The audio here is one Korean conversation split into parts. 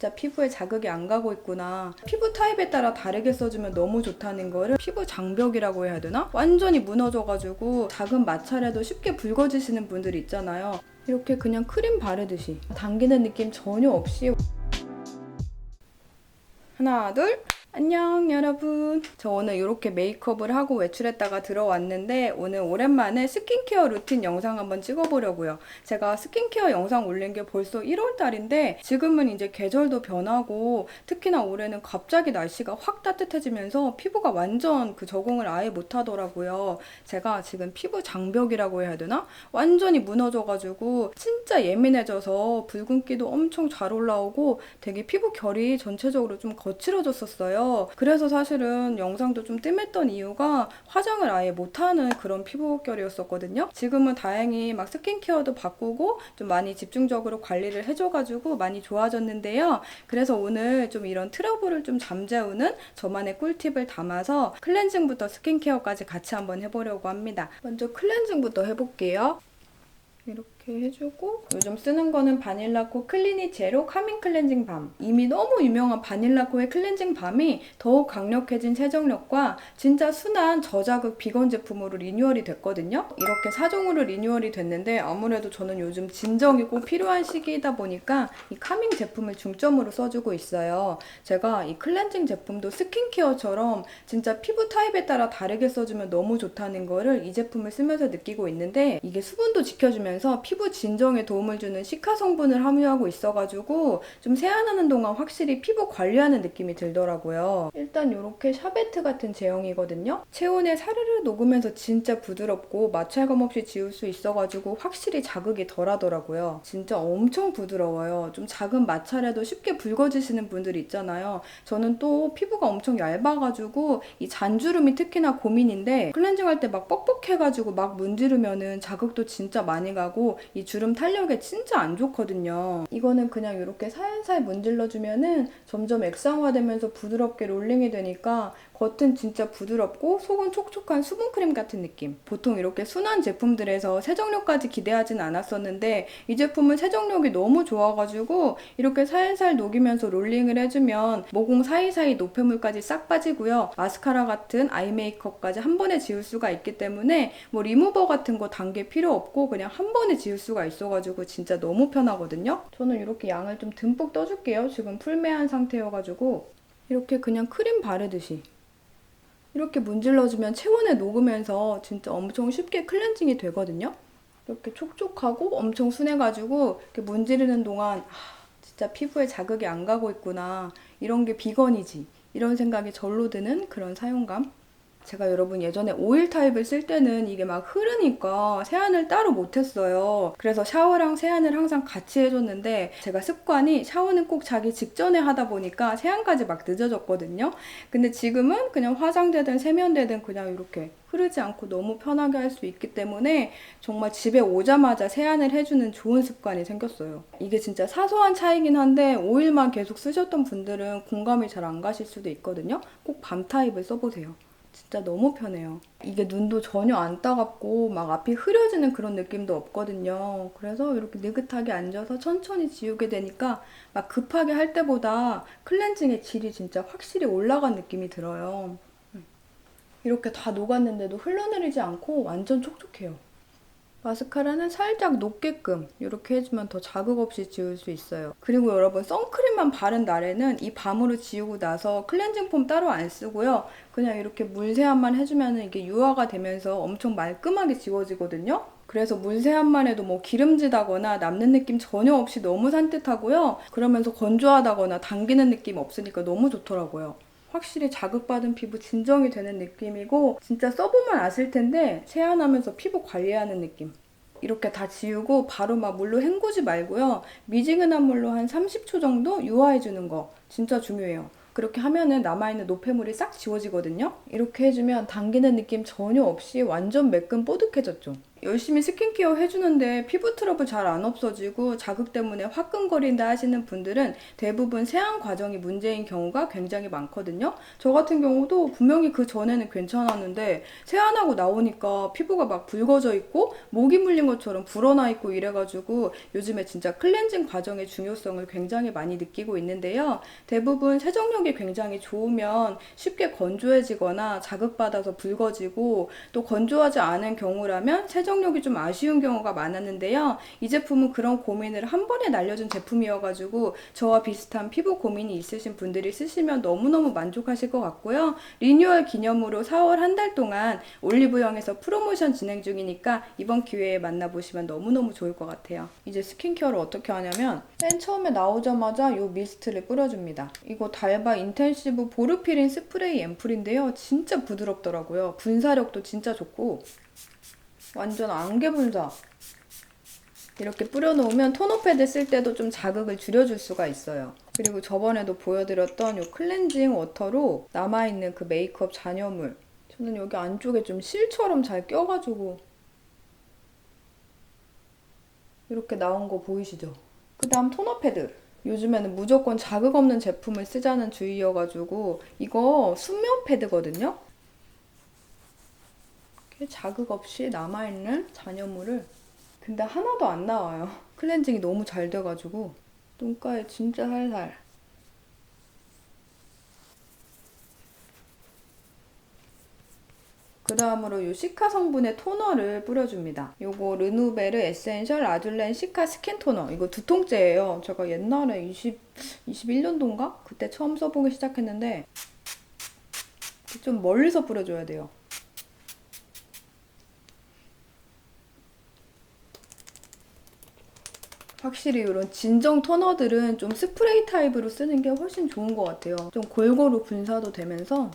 진짜 피부에 자극이 안 가고 있구나. 피부 타입에 따라 다르게 써주면 너무 좋다는 거를 피부 장벽이라고 해야 되나? 완전히 무너져가지고 작은 마찰에도 쉽게 붉어지시는 분들 있잖아요. 이렇게 그냥 크림 바르듯이 당기는 느낌 전혀 없이 하나 둘 안녕 여러분 저 오늘 이렇게 메이크업을 하고 외출했다가 들어왔는데 오늘 오랜만에 스킨케어 루틴 영상 한번 찍어보려고요 제가 스킨케어 영상 올린 게 벌써 1월달인데 지금은 이제 계절도 변하고 특히나 올해는 갑자기 날씨가 확 따뜻해지면서 피부가 완전 그 적응을 아예 못하더라고요 제가 지금 피부 장벽이라고 해야 되나? 완전히 무너져가지고 진짜 예민해져서 붉은기도 엄청 잘 올라오고 되게 피부 결이 전체적으로 좀 거칠어졌었어요. 그래서 사실은 영상도 좀 뜸했던 이유가 화장을 아예 못하는 그런 피부 결이었었거든요. 지금은 다행히 막 스킨케어도 바꾸고 좀 많이 집중적으로 관리를 해줘가지고 많이 좋아졌는데요. 그래서 오늘 좀 이런 트러블을 좀 잠재우는 저만의 꿀팁을 담아서 클렌징부터 스킨케어까지 같이 한번 해보려고 합니다. 먼저 클렌징부터 해볼게요. 이렇게 해주고 요즘 쓰는 거는 바닐라코 클리니 제로 카밍 클렌징 밤. 이미 너무 유명한 바닐라코의 클렌징 밤이 더욱 강력해진 세정력과 진짜 순한 저자극 비건 제품으로 리뉴얼이 됐거든요. 이렇게 사종으로 리뉴얼이 됐는데 아무래도 저는 요즘 진정이 꼭 필요한 시기이다 보니까 이 카밍 제품을 중점으로 써주고 있어요. 제가 이 클렌징 제품도 스킨케어처럼 진짜 피부 타입에 따라 다르게 써주면 너무 좋다는 거를 이 제품을 쓰면서 느끼고 있는데 이게 수분도 지켜주면서 피부 진정에 도움을 주는 시카 성분을 함유하고 있어가지고 좀 세안하는 동안 확실히 피부 관리하는 느낌이 들더라고요. 일단 이렇게 샤베트 같은 제형이거든요. 체온에 사르르 녹으면서 진짜 부드럽고 마찰감 없이 지울 수 있어가지고 확실히 자극이 덜하더라고요. 진짜 엄청 부드러워요. 좀 작은 마찰에도 쉽게 붉어지시는 분들 있잖아요. 저는 또 피부가 엄청 얇아가지고 이 잔주름이 특히나 고민인데 클렌징 할 때 막 뻑뻑해가지고 막 문지르면은 자극도 진짜 많이 가고 이 주름 탄력에 진짜 안 좋거든요. 이거는 그냥 이렇게 살살 문질러 주면은 점점 액상화되면서 부드럽게 롤링이 되니까 겉은 진짜 부드럽고 속은 촉촉한 수분크림 같은 느낌. 보통 이렇게 순한 제품들에서 세정력까지 기대하진 않았었는데 이 제품은 세정력이 너무 좋아가지고 이렇게 살살 녹이면서 롤링을 해주면 모공 사이사이 노폐물까지 싹 빠지고요. 마스카라 같은 아이 메이크업까지 한 번에 지울 수가 있기 때문에 뭐 리무버 같은 거 단계 필요 없고 그냥 한 번에 지울 수가 있어가지고 진짜 너무 편하거든요. 저는 이렇게 양을 좀 듬뿍 떠줄게요. 지금 풀매한 상태여가지고 이렇게 그냥 크림 바르듯이 이렇게 문질러주면 체온에 녹으면서 진짜 엄청 쉽게 클렌징이 되거든요. 이렇게 촉촉하고 엄청 순해가지고 문지르는 동안 아, 진짜 피부에 자극이 안 가고 있구나. 이런 게 비건이지. 이런 생각이 절로 드는 그런 사용감. 제가 여러분 예전에 오일 타입을 쓸 때는 이게 막 흐르니까 세안을 따로 못했어요. 그래서 샤워랑 세안을 항상 같이 해줬는데 제가 습관이 샤워는 꼭 자기 직전에 하다 보니까 세안까지 막 늦어졌거든요. 근데 지금은 그냥 화장되든 세면되든 그냥 이렇게 흐르지 않고 너무 편하게 할 수 있기 때문에 정말 집에 오자마자 세안을 해주는 좋은 습관이 생겼어요. 이게 진짜 사소한 차이긴 한데 오일만 계속 쓰셨던 분들은 공감이 잘 안 가실 수도 있거든요. 꼭 밤 타입을 써보세요. 진짜 너무 편해요. 이게 눈도 전혀 안 따갑고 막 앞이 흐려지는 그런 느낌도 없거든요. 그래서 이렇게 느긋하게 앉아서 천천히 지우게 되니까 막 급하게 할 때보다 클렌징의 질이 진짜 확실히 올라간 느낌이 들어요. 음. 이렇게 다 녹았는데도 흘러내리지 않고 완전 촉촉해요. 마스카라는 살짝 녹게끔 이렇게 해주면 더 자극 없이 지울 수 있어요. 그리고 여러분 선크림만 바른 날에는 이 밤으로 지우고 나서 클렌징 폼 따로 안 쓰고요. 그냥 이렇게 물세안만 해주면 이게 유화가 되면서 엄청 말끔하게 지워지거든요. 그래서 물세안만 해도 뭐 기름지다거나 남는 느낌 전혀 없이 너무 산뜻하고요. 그러면서 건조하다거나 당기는 느낌 없으니까 너무 좋더라고요. 확실히 자극받은 피부 진정이 되는 느낌이고 진짜 써보면 아실 텐데 세안하면서 피부 관리하는 느낌. 이렇게 다 지우고 바로 막 물로 헹구지 말고요. 미지근한 물로 한 30초 정도 유화해주는 거 진짜 중요해요. 그렇게 하면은 남아있는 노폐물이 싹 지워지거든요. 이렇게 해주면 당기는 느낌 전혀 없이 완전 매끈 뽀득해졌죠. 열심히 스킨케어 해주는데 피부 트러블 잘 안 없어지고 자극 때문에 화끈거린다 하시는 분들은 대부분 세안 과정이 문제인 경우가 굉장히 많거든요. 저 같은 경우도 분명히 그 전에는 괜찮았는데 세안하고 나오니까 피부가 막 붉어져 있고 모기 물린 것처럼 불어나 있고 이래가지고 요즘에 진짜 클렌징 과정의 중요성을 굉장히 많이 느끼고 있는데요. 대부분 세정력이 굉장히 좋으면 쉽게 건조해지거나 자극받아서 붉어지고 또 건조하지 않은 경우라면 세정 력이 좀 아쉬운 경우가 많았는데요. 이 제품은 그런 고민을 한 번에 날려준 제품이어가지고 저와 비슷한 피부 고민이 있으신 분들이 쓰시면 너무너무 만족하실 것 같고요. 리뉴얼 기념으로 4월 한 달 동안 올리브영에서 프로모션 진행 중이니까 이번 기회에 만나보시면 너무너무 좋을 것 같아요. 이제 스킨케어를 어떻게 하냐면 맨 처음에 나오자마자 이 미스트를 뿌려줍니다. 이거 달바 인텐시브 보르피린 스프레이 앰플인데요. 진짜 부드럽더라고요. 분사력도 진짜 좋고 완전 안개 분사. 이렇게 뿌려놓으면 토너 패드 쓸 때도 좀 자극을 줄여줄 수가 있어요. 그리고 저번에도 보여드렸던 이 클렌징 워터로 남아있는 그 메이크업 잔여물. 저는 여기 안쪽에 좀 실처럼 잘 껴가지고 이렇게 나온 거 보이시죠? 그 다음 토너 패드. 요즘에는 무조건 자극 없는 제품을 쓰자는 주의여가지고 이거 수면 패드거든요? 자극 없이 남아있는 잔여물을 근데 하나도 안 나와요. 클렌징이 너무 잘 돼가지고 눈가에 진짜 살살. 그 다음으로 이 시카 성분의 토너를 뿌려줍니다. 요거 르누베르 에센셜 아줄렌 시카 스킨 토너. 이거 두 통째예요. 제가 옛날에 20, 21년도인가? 그때 처음 써보기 시작했는데 좀 멀리서 뿌려줘야 돼요. 확실히 이런 진정 토너들은 좀 스프레이 타입으로 쓰는 게 훨씬 좋은 것 같아요. 좀 골고루 분사도 되면서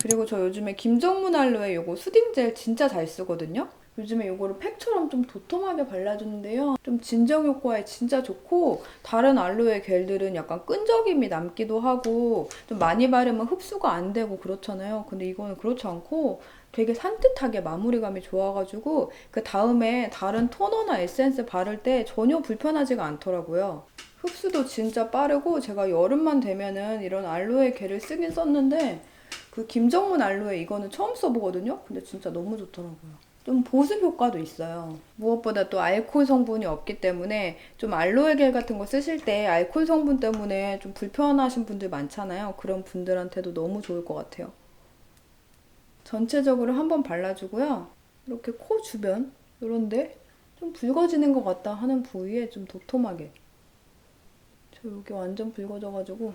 그리고 저 요즘에 김정문 알로에 요거 수딩 젤 진짜 잘 쓰거든요. 요즘에 요거를 팩처럼 좀 도톰하게 발라주는데요. 좀 진정 효과에 진짜 좋고 다른 알로에 겔들은 약간 끈적임이 남기도 하고 좀 많이 바르면 흡수가 안 되고 그렇잖아요. 근데 이거는 그렇지 않고 되게 산뜻하게 마무리감이 좋아가지고 그 다음에 다른 토너나 에센스 바를 때 전혀 불편하지가 않더라고요. 흡수도 진짜 빠르고 제가 여름만 되면은 이런 알로에 겔을 쓰긴 썼는데 그 김정문 알로에 이거는 처음 써보거든요. 근데 진짜 너무 좋더라고요. 좀 보습 효과도 있어요. 무엇보다 또 알코올 성분이 없기 때문에 좀 알로에 겔 같은 거 쓰실 때 알코올 성분 때문에 좀 불편하신 분들 많잖아요. 그런 분들한테도 너무 좋을 것 같아요. 전체적으로 한번 발라주고요. 이렇게 코 주변 이런데 좀 붉어지는 것 같다 하는 부위에 좀 도톰하게. 저 여기 완전 붉어져가지고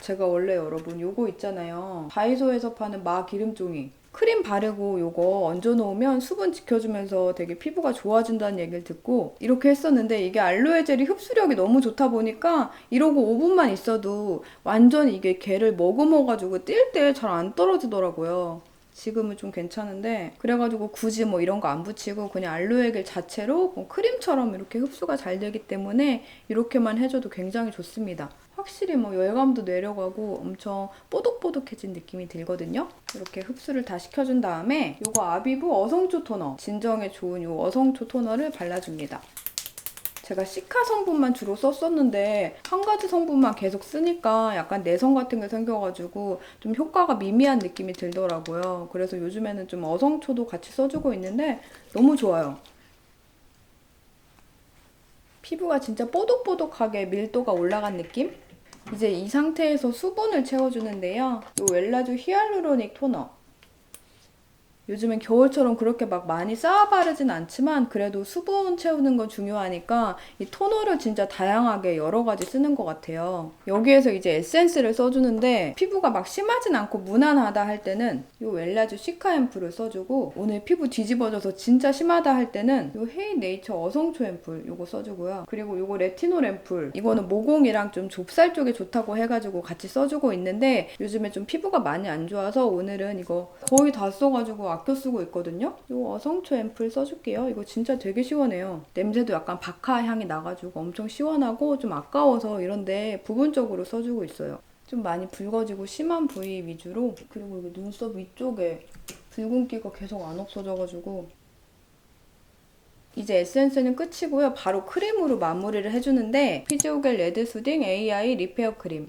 제가 원래 여러분 요거 있잖아요. 다이소에서 파는 마 기름종이 크림 바르고 요거 얹어놓으면 수분 지켜주면서 되게 피부가 좋아진다는 얘기를 듣고 이렇게 했었는데 이게 알로에 젤이 흡수력이 너무 좋다 보니까 이러고 5분만 있어도 완전 이게 걔를 머금어가지고 뛸 때 잘 안 떨어지더라고요. 지금은 좀 괜찮은데 그래가지고 굳이 뭐 이런 거 안 붙이고 그냥 알로에 겔 자체로 뭐 크림처럼 이렇게 흡수가 잘 되기 때문에 이렇게만 해줘도 굉장히 좋습니다. 확실히 뭐 열감도 내려가고 엄청 뽀독뽀독해진 느낌이 들거든요. 이렇게 흡수를 다 시켜준 다음에 이거 아비브 어성초 토너 진정에 좋은 이 어성초 토너를 발라줍니다. 제가 시카 성분만 주로 썼었는데 한 가지 성분만 계속 쓰니까 약간 내성 같은 게 생겨가지고 좀 효과가 미미한 느낌이 들더라고요. 그래서 요즘에는 좀 어성초도 같이 써주고 있는데 너무 좋아요. 피부가 진짜 뽀독뽀독하게 밀도가 올라간 느낌? 이제 이 상태에서 수분을 채워주는데요. 이 웰라주 히알루로닉 토너. 요즘엔 겨울처럼 그렇게 막 많이 쌓아 바르진 않지만 그래도 수분 채우는 건 중요하니까 이 토너를 진짜 다양하게 여러 가지 쓰는 것 같아요. 여기에서 이제 에센스를 써주는데 피부가 막 심하진 않고 무난하다 할 때는 이 웰라주 시카 앰플을 써주고 오늘 피부 뒤집어져서 진짜 심하다 할 때는 이 헤이 네이처 어성초 앰플 이거 써주고요. 그리고 이거 레티놀 앰플 이거는 모공이랑 좀 좁쌀 쪽에 좋다고 해가지고 같이 써주고 있는데 요즘에 좀 피부가 많이 안 좋아서 오늘은 이거 거의 다 써가지고 아껴 쓰고 있거든요. 이 어성초 앰플 써줄게요. 이거 진짜 되게 시원해요. 냄새도 약간 바카 향이 나가지고 엄청 시원하고 좀 아까워서 이런데 부분적으로 써주고 있어요. 좀 많이 붉어지고 심한 부위 위주로 그리고 여기 눈썹 위쪽에 붉은기가 계속 안 없어져가지고 이제 에센스는 끝이고요. 바로 크림으로 마무리를 해주는데 피지오겔 레드 수딩 AI 리페어 크림.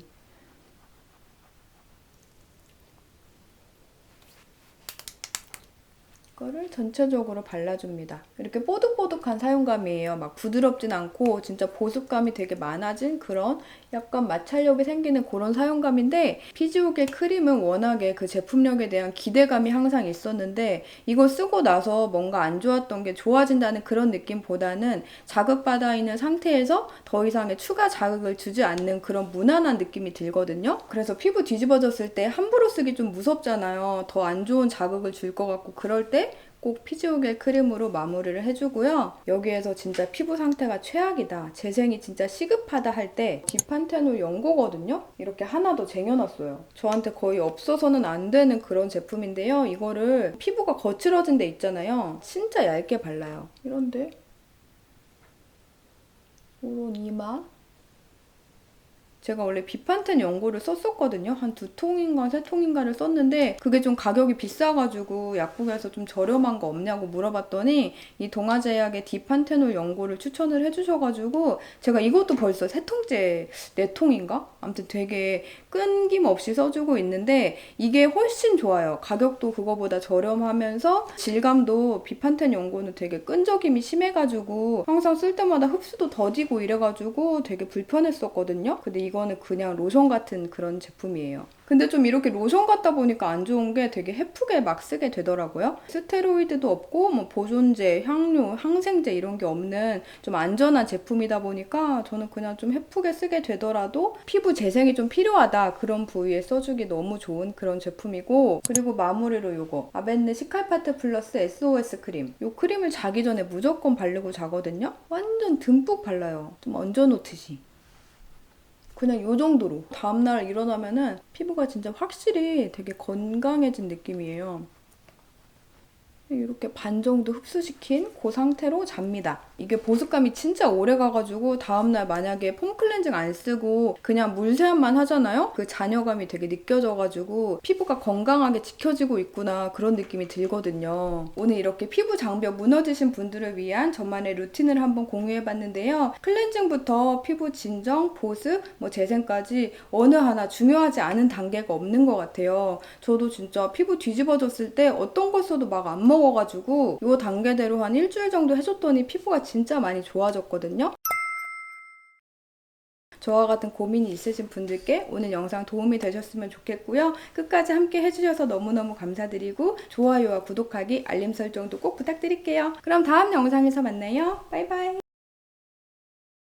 이거를 전체적으로 발라줍니다. 이렇게 뽀득뽀득한 사용감이에요. 막 부드럽진 않고 진짜 보습감이 되게 많아진 그런 약간 마찰력이 생기는 그런 사용감인데 피지오겔 크림은 워낙에 그 제품력에 대한 기대감이 항상 있었는데 이거 쓰고 나서 뭔가 안 좋았던 게 좋아진다는 그런 느낌보다는 자극받아 있는 상태에서 더 이상의 추가 자극을 주지 않는 그런 무난한 느낌이 들거든요. 그래서 피부 뒤집어졌을 때 함부로 쓰기 좀 무섭잖아요. 더 안 좋은 자극을 줄 것 같고 그럴 때 꼭 피지오겔 크림으로 마무리를 해주고요. 여기에서 진짜 피부 상태가 최악이다. 재생이 진짜 시급하다 할 때 디판테놀 연고거든요. 이렇게 하나 더 쟁여놨어요. 저한테 거의 없어서는 안 되는 그런 제품인데요. 이거를 피부가 거칠어진 데 있잖아요. 진짜 얇게 발라요. 이런데 이런 이마 제가 원래 비판텐 연고를 썼었거든요. 한 두 통인가 세 통인가를 썼는데 그게 좀 가격이 비싸가지고 약국에서 좀 저렴한 거 없냐고 물어봤더니 이 동아제약의 디판테놀 연고를 추천을 해주셔가지고 제가 이것도 벌써 세 통째 네 통인가? 아무튼 되게 끊김없이 써주고 있는데 이게 훨씬 좋아요. 가격도 그거보다 저렴하면서 질감도 비판텐 연고는 되게 끈적임이 심해가지고 항상 쓸 때마다 흡수도 더디고 이래가지고 되게 불편했었거든요. 근데 이거 는 그냥 로션 같은 그런 제품이에요. 근데 좀 이렇게 로션 같다 보니까 안 좋은 게 되게 해프게 막 쓰게 되더라고요. 스테로이드도 없고 뭐 보존제, 향료, 항생제 이런 게 없는 좀 안전한 제품이다 보니까 저는 그냥 좀 해프게 쓰게 되더라도 피부 재생이 좀 필요하다 그런 부위에 써주기 너무 좋은 그런 제품이고 그리고 마무리로 요거 아벤느 시칼파트 플러스 SOS 크림 요 크림을 자기 전에 무조건 바르고 자거든요. 완전 듬뿍 발라요. 좀 얹어놓듯이. 그냥 요 정도로 다음날 일어나면은 피부가 진짜 확실히 되게 건강해진 느낌이에요. 이렇게 반 정도 흡수시킨 그 상태로 잡니다. 이게 보습감이 진짜 오래 가가지고 다음날 만약에 폼 클렌징 안 쓰고 그냥 물 세안만 하잖아요? 그 잔여감이 되게 느껴져가지고 피부가 건강하게 지켜지고 있구나 그런 느낌이 들거든요. 오늘 이렇게 피부 장벽 무너지신 분들을 위한 저만의 루틴을 한번 공유해봤는데요. 클렌징부터 피부 진정, 보습, 뭐 재생까지 어느 하나 중요하지 않은 단계가 없는 것 같아요. 저도 진짜 피부 뒤집어졌을 때 어떤 거 써도 막 안 먹어가지고 이 단계대로 한 일주일 정도 해줬더니 피부가 진짜 많이 좋아졌거든요. 저와 같은 고민이 있으신 분들께 오늘 영상 도움이 되셨으면 좋겠고요. 끝까지 함께 해주셔서 너무너무 감사드리고 좋아요와 구독하기, 알림 설정도 꼭 부탁드릴게요. 그럼 다음 영상에서 만나요. 바이바이.